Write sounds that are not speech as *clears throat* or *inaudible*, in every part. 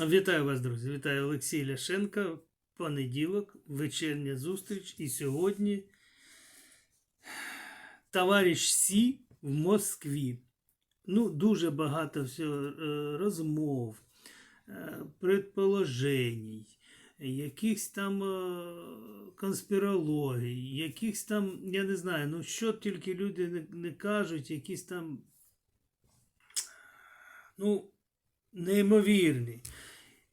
Вітаю вас, друзі! Вітаю Олексій Ляшенко. Понеділок, вечірня зустріч. І сьогодні товариш Сі в Москві. Ну, дуже багато всього е, розмов, е, предположень, якихось там е, конспірологій, якихось там, я не знаю, ну що тільки люди не, кажуть, якісь там, ну, неймовірні.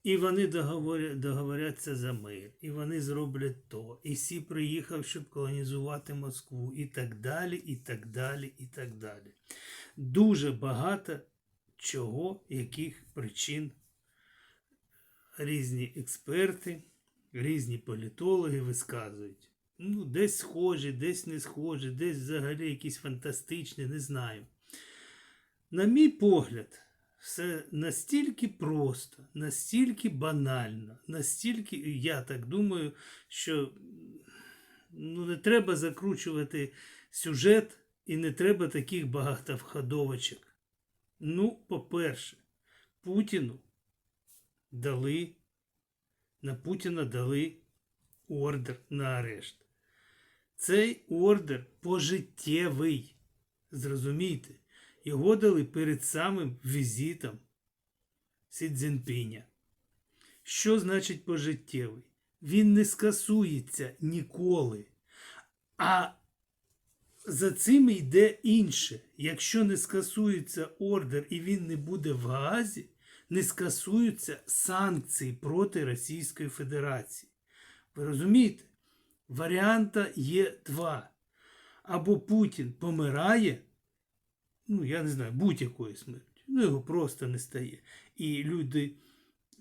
І вони договоря- договоряться за мир, і вони зроблять то. І Сі приїхав, щоб колонізувати Москву, і так далі, і так далі, і так далі. Дуже багато чого, яких причин різні експерти, різні політологи висказують. Ну, десь схожі, десь не схожі, десь взагалі якісь фантастичні, не знаю. На мій погляд, все настільки просто, настільки банально, настільки, я так думаю, що ну, не треба закручувати сюжет і не треба таких багатовходовочок. Ну, по-перше, Путіну дали, на Путіна дали ордер на арешт. Цей ордер пожиттєвий. Зрозумійте, його дали перед самим візитом Сі Цзіньпіня. Що значить пожиттєвий? Він не скасується ніколи. А за цим йде інше. Якщо не скасується ордер і він не буде в Гаазі, не скасуються санкції проти Російської Федерації. Ви розумієте? Варіанта є два. Або Путін помирає, ну, я не знаю, будь-якої смерті. Ну, його просто не стає. І люди.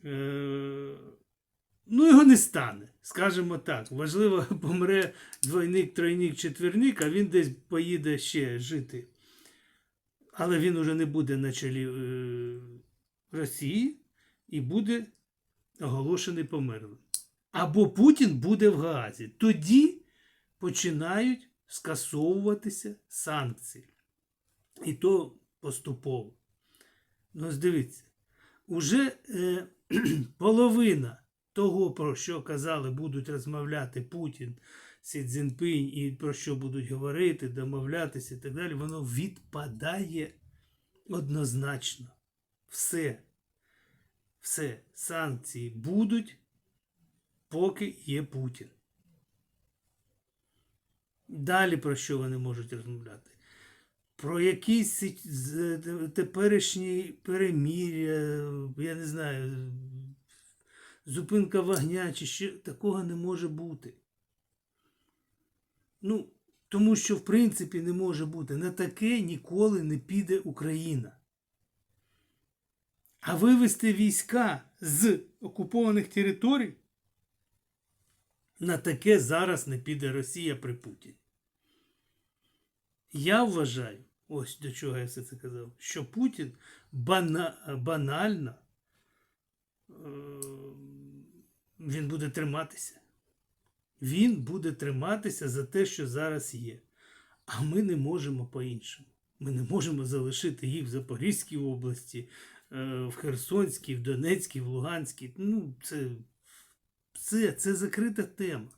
Е- ну, його не стане. Скажімо так. Важливо, *laughs* помре двойник, тройник, четверник, а він десь поїде ще жити. Але він уже не буде на чолі е- Росії і буде оголошений померлим. Або Путін буде в Гаазі. Тоді починають скасовуватися санкції. І то поступово. Ну, дивіться, уже е, *clears throat* половина того, про що казали, будуть розмовляти Путін, Сі Цзіньпінь і про що будуть говорити, домовлятися і так далі, воно відпадає однозначно. Все. Все. Санкції будуть, поки є Путін. Далі про що вони можуть розмовляти? Про якісь з- теперішні перемір'я, я не знаю, зупинка вогня чи що такого не може бути. Ну, тому що, в принципі, не може бути. На таке ніколи не піде Україна. А вивести війська з окупованих територій на таке зараз не піде Росія при Путіні. Я вважаю, ось до чого я все це казав, що Путін бана, банально е, він буде триматися. Він буде триматися за те, що зараз є. А ми не можемо по-іншому. Ми не можемо залишити їх в Запорізькій області, е, в Херсонській, в Донецькій, в Луганській. Ну, це, це, це закрита тема.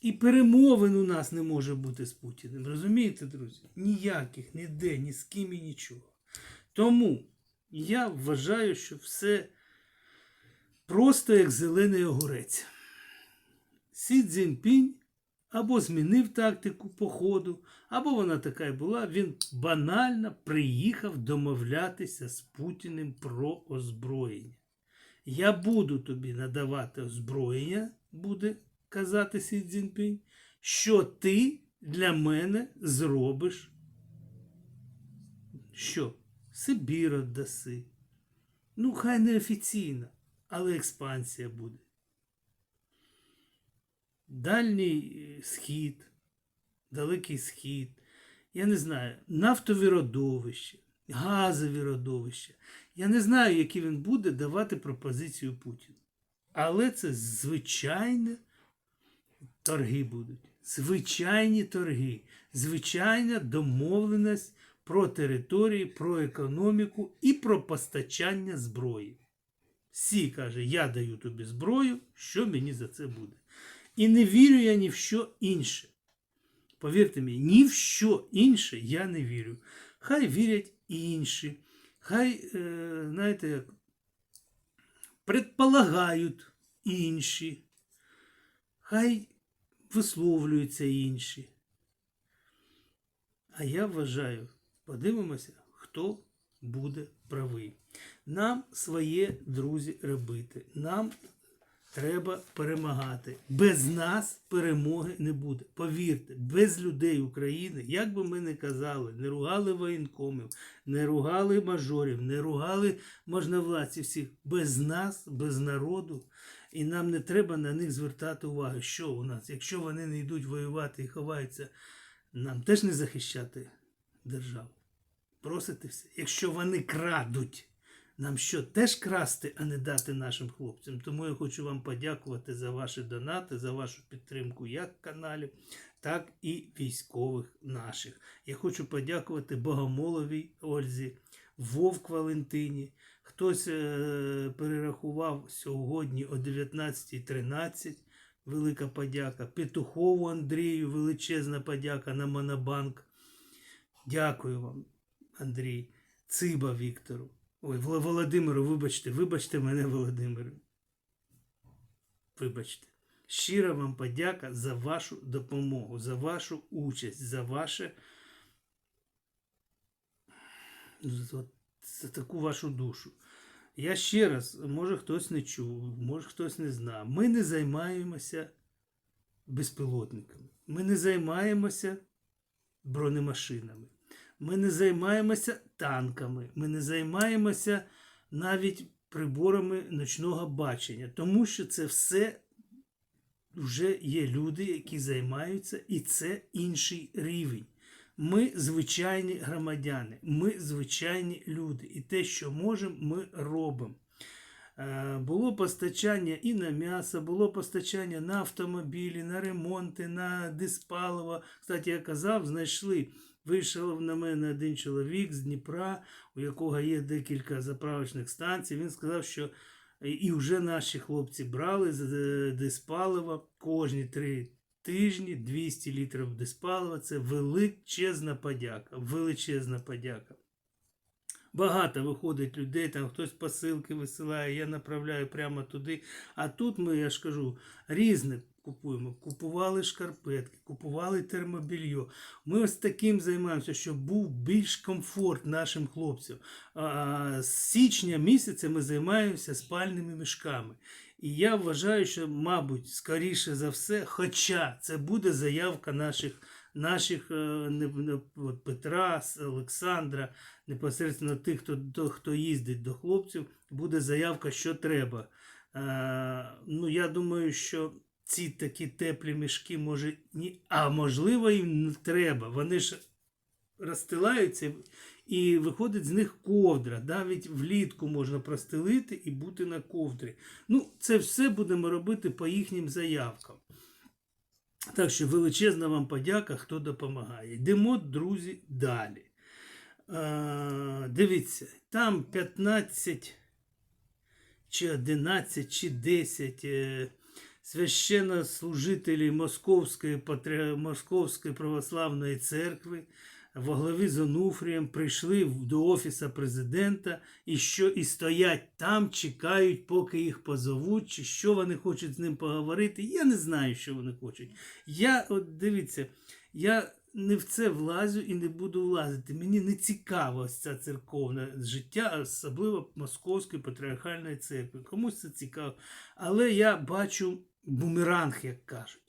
І перемовин у нас не може бути з Путіним. Розумієте, друзі? Ніяких, ніде, ні з ким і нічого. Тому я вважаю, що все просто як зелений огурець. Сі Цзіньпінь або змінив тактику походу, або вона така й була. Він банально приїхав домовлятися з Путіним про озброєння. Я буду тобі надавати озброєння, буде казати Сі Цзіньпінь, що ти для мене зробиш. Що? Сибір віддаси. Ну, хай не офіційно, але експансія буде. Дальній е, схід, далекий схід, я не знаю, нафтові родовища, газові родовища. Я не знаю, які він буде давати пропозицію Путіну. Але це звичайне торги будуть. Звичайні торги, звичайна домовленість про території, про економіку і про постачання зброї. Всі каже, я даю тобі зброю, що мені за це буде. І не вірю я ні в що інше. Повірте мені, ні в що інше я не вірю. Хай вірять інші. Хай, е, знаєте, як предполагають інші. Хай висловлюються інші. А я вважаю, подивимося, хто буде правий. Нам своє друзі робити. Нам треба перемагати. Без нас перемоги не буде. Повірте, без людей України, як би ми не казали, не ругали воєнкомів, не ругали мажорів, не ругали можновладців всіх. Без нас, без народу. І нам не треба на них звертати увагу, що у нас, якщо вони не йдуть воювати і ховаються, нам теж не захищати державу. Просите все. Якщо вони крадуть, нам що теж красти, а не дати нашим хлопцям. Тому я хочу вам подякувати за ваші донати, за вашу підтримку як каналів, так і військових наших. Я хочу подякувати Богомоловій Ользі, Вовк Валентині. Хтось е- перерахував сьогодні о 19.13. Велика подяка. Петухову Андрію, величезна подяка на Монобанк. Дякую вам, Андрій. Циба Віктору. Ой, Володимиру, вибачте, вибачте мене, Володимире. Вибачте. Щира вам подяка за вашу допомогу, за вашу участь, за ваше. За таку вашу душу. Я ще раз, може хтось не чув, може хтось не знав. Ми не займаємося безпілотниками. Ми не займаємося бронемашинами. Ми не займаємося танками, ми не займаємося навіть приборами ночного бачення, тому що це все вже є люди, які займаються, і це інший рівень. Ми звичайні громадяни, ми звичайні люди. І те, що можемо, ми робимо. Е, Було постачання і на м'ясо, було постачання на автомобілі, на ремонти, на диспаливо. Кстати, я казав, знайшли. Вийшов на мене один чоловік з Дніпра, у якого є декілька заправочних станцій. Він сказав, що і вже наші хлопці брали з е, кожні три тижні 200 літрів диспалива. Це величезна подяка. Величезна подяка. Багато виходить людей, там хтось посилки висилає, я направляю прямо туди. А тут ми, я ж кажу, різне купуємо. Купували шкарпетки, купували термобільйо. Ми ось таким займаємося, щоб був більш комфорт нашим хлопцям. А, з січня місяця ми займаємося спальними мішками. І я вважаю, що, мабуть, скоріше за все, хоча це буде заявка наших наших е, не- не- Петра, Олександра, непосередньо тих, хто, до- хто їздить до хлопців, буде заявка, що треба. Е, ну, я думаю, що ці такі теплі мішки, може, ні, а можливо, їм не треба. Вони ж розстилаються і виходить з них ковдра. Навіть влітку можна простелити і бути на ковдрі. Ну, це все будемо робити по їхнім заявкам. Так що величезна вам подяка, хто допомагає. Йдемо, друзі, далі. Е, дивіться, там 15 чи 11 чи 10 е, священнослужителів Московської. Московської православної церкви во главі з Онуфрієм прийшли до Офісу президента і що і стоять там, чекають, поки їх позовуть, чи що вони хочуть з ним поговорити. Я не знаю, що вони хочуть. Я, от дивіться, я не в це влазю і не буду влазити. Мені не цікаво це церковне життя, особливо Московської патріархальної церкви. Комусь це цікаво. Але я бачу бумеранг, як кажуть.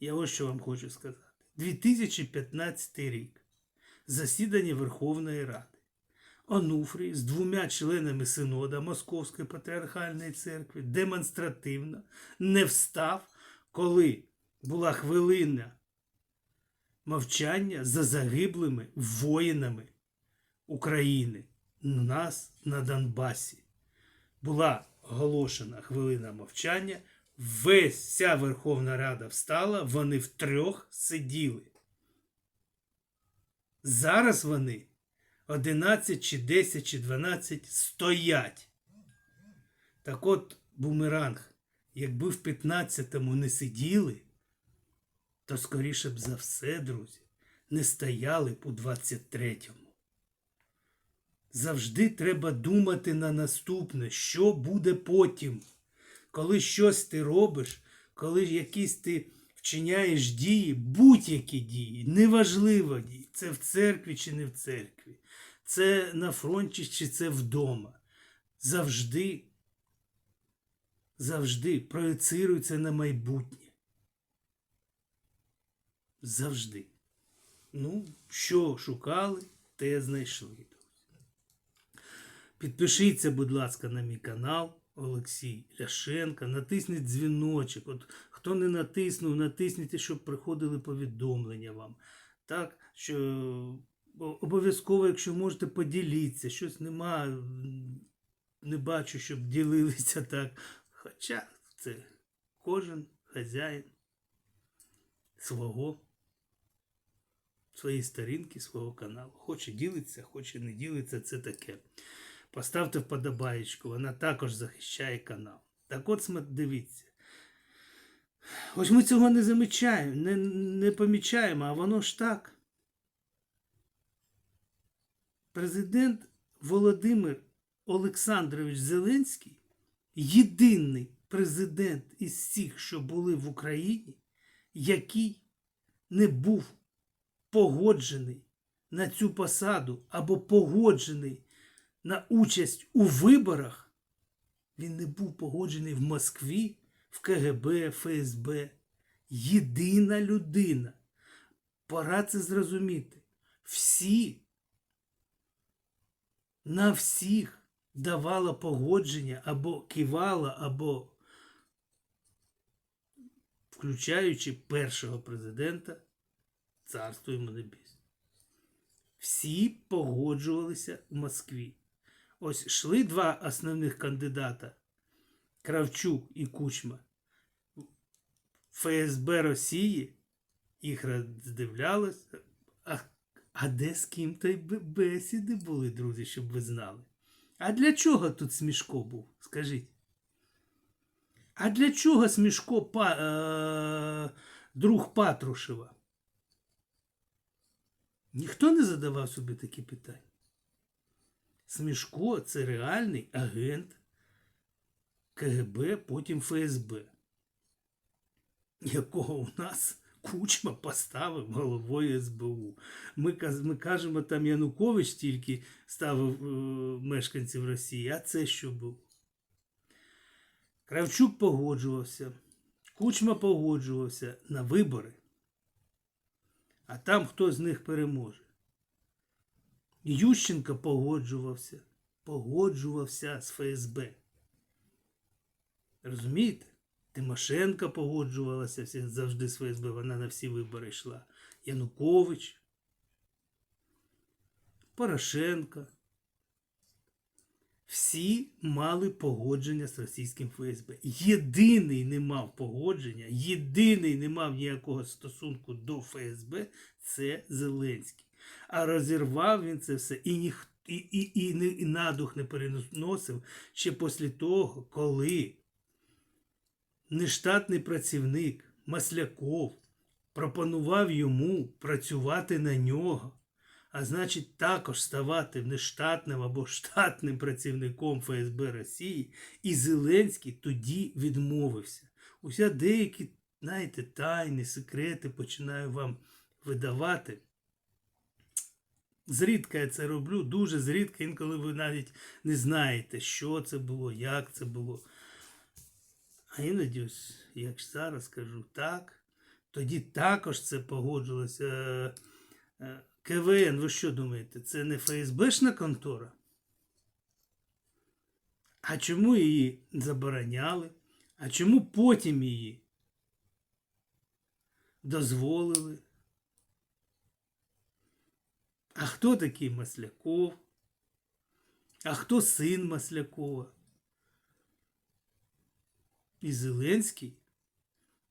Я ось що вам хочу сказати. 2015 рік. Засідання Верховної Ради. Онуфрій з двома членами синода Московської патріархальної церкви демонстративно не встав, коли була хвилина мовчання за загиблими воїнами України у нас на Донбасі. Була оголошена хвилина мовчання. Весь вся Верховна Рада встала, вони втрьох сиділи. Зараз вони 11 чи 10 чи 12 стоять. Так от, бумеранг, якби в 15-му не сиділи, то скоріше б за все, друзі, не стояли б у 23-му. Завжди треба думати на наступне, що буде потім. Коли щось ти робиш, коли якісь ти вчиняєш дії, будь-які дії, неважливо дії, це в церкві чи не в церкві, це на фронті чи це вдома. Завжди, завжди проєцируй на майбутнє. Завжди. Ну, що шукали, те знайшли. Підпишіться, будь ласка, на мій канал Олексій Ляшенко. Натисніть дзвіночок. От хто не натиснув, натисніть, щоб приходили повідомлення вам. Так, що обов'язково, якщо можете, поділіться. Щось нема, не бачу, щоб ділилися *laughs* так. Хоча це кожен хазяїн свого, своєї сторінки, свого каналу. Хоче ділиться, хоче не ділиться, це таке. Поставте вподобаєчку, вона також захищає канал. Так от дивіться. Ось ми цього не замічаємо, не, не помічаємо, а воно ж так. Президент Володимир Олександрович Зеленський єдиний президент із всіх, що були в Україні, який не був погоджений на цю посаду або погоджений на участь у виборах, він не був погоджений в Москві, в КГБ, ФСБ. Єдина людина. Пора це зрозуміти. Всі на всіх давала погодження або кивала, або включаючи першого президента царство йому небесне. Всі погоджувалися в Москві. Ось йшли два основних кандидата Кравчук і Кучма. ФСБ Росії їх роздивлялось. А, а де з ким то й бе- бесіди були, друзі, щоб ви знали? А для чого тут Смішко був? Скажіть. А для чого Смішко па, е, друг Патрушева? Ніхто не задавав собі такі питання. Смішко це реальний агент КГБ, потім ФСБ, якого у нас Кучма поставив головою СБУ. Ми, ми кажемо, там Янукович тільки ставив е, мешканців Росії, а це що був? Кравчук погоджувався, Кучма погоджувався на вибори. А там хто з них переможе. Ющенко погоджувався, погоджувався з ФСБ. Розумієте? Тимошенко погоджувалася завжди з ФСБ, вона на всі вибори йшла. Янукович, Порошенко. Всі мали погодження з російським ФСБ. Єдиний не мав погодження, єдиний не мав ніякого стосунку до ФСБ це Зеленський. А розірвав він це все і, ніх, і, і, і, і надух не переносив ще після того, коли нештатний працівник Масляков пропонував йому працювати на нього, а значить також ставати нештатним або штатним працівником ФСБ Росії, і Зеленський тоді відмовився. Уся деякі, знаєте, тайни, секрети починаю вам видавати. Зрідка я це роблю, дуже зрідка, інколи ви навіть не знаєте, що це було, як це було. А іноді, ось, як зараз кажу, так, тоді також це погоджилося. Е, е, КВН, ви що думаєте, це не ФСБшна контора? А чому її забороняли? А чому потім її дозволили? А хто такий Масляков? А хто син Маслякова? І Зеленський,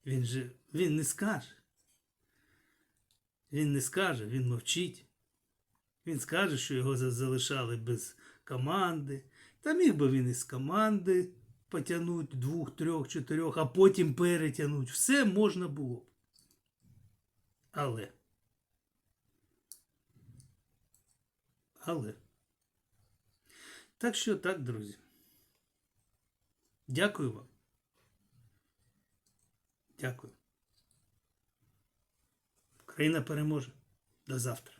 він же він не скаже. Він не скаже, він мовчить. Він скаже, що його залишали без команди. Та міг би він із команди потягнути двох, трьох, чотирьох, а потім перетягнути. Все можна було б. Але. Але. Так що так, друзі. Дякую вам. Дякую. Україна переможе. До завтра.